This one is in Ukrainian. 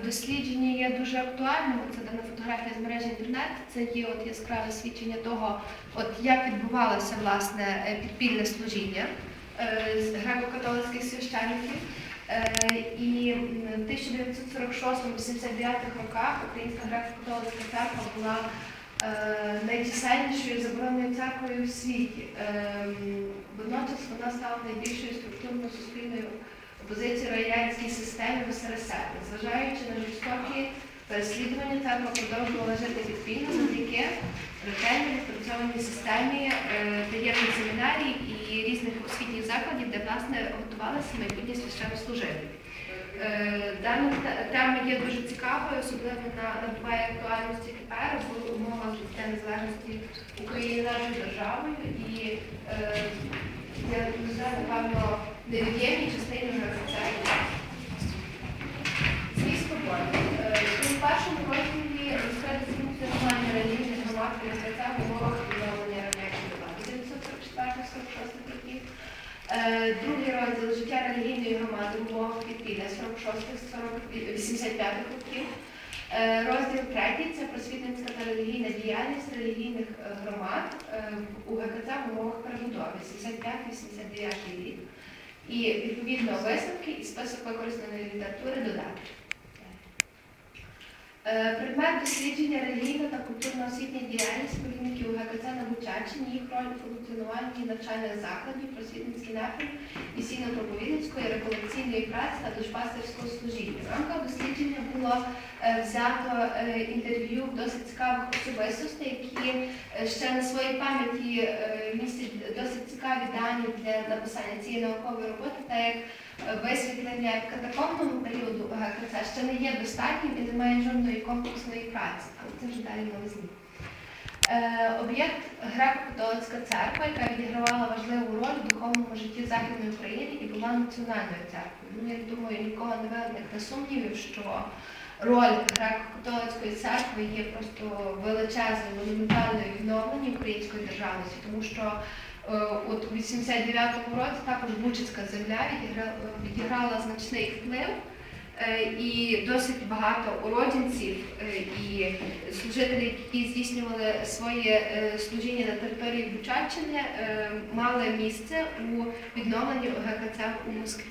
Дослідження є дуже актуальним. Це дана фотографія з мережі інтернет. Це є от яскраве свідчення того, от як відбувалося власне е, підпільне служіння е, з греко-католицьких священників. Е, І в 1946-89 роках Українська греко-католицька церква була найчисельнішою забороненою церквою в світі. Водночас вона стала найбільшою структурно-суспільною опозицією радянській системі в СРСР. Незважаючи на жорстокі переслідування, церква продовжувала жити підпільно завдяки ретельно відпрацьованій системі е, таємних семінарій і різних освітніх закладів, де власне готувалися майбутні священнослужителі. Е, Дана тема є дуже цікавою, особливо на набуває актуальності тепер в умовах життя незалежності України нашою державою і е, я напевно, невід'ємній частині громад в умовах відновлення радянської влади 1944-46 років. Е, Другий розділ життя релігійної громади в умовах підпілля 46-85 років. Е, Розділ третій це просвітницька та релігійна діяльність релігійних е, громад у ГКЦ в умовах перебудови 75-89 рік. І відповідно висновки і список використаної літератури додати. Е, Предмет дослідження релігійна та культурно-освітня діяльність провідників ГКЦ на Бучаччині, їх роль у функціонуванні навчальних закладів, просвітницький напрям, місійно-проповідницької, реколекційної праці та душпастерського служіння. В рамках дослідження було е, взято е, інтерв'ю досить цікавих особистостей, які ще на своїй пам'яті містять дані для написання цієї наукової роботи, та як е, висвітлення катакомбного періоду ГКЦ ще не є достатнім і немає жодної комплексної праці, але це вже далі новизні. Е, Об'єкт греко-католицька церква, яка відігравала важливу роль в духовному житті Західної України і була національною церквою. Ну, я думаю, нікого не виникне сумнівів, що роль греко-католицької церкви є просто величезною, монументальною в відновленні української державності, тому що е, от у 89-му році також Бучицька земля відіграла, відіграла значний вплив. Е, І досить багато уродженців е, і служителів, які здійснювали своє е, служіння на території Бучаччини, е, мали місце у відновленні ОГКЦ у Москві.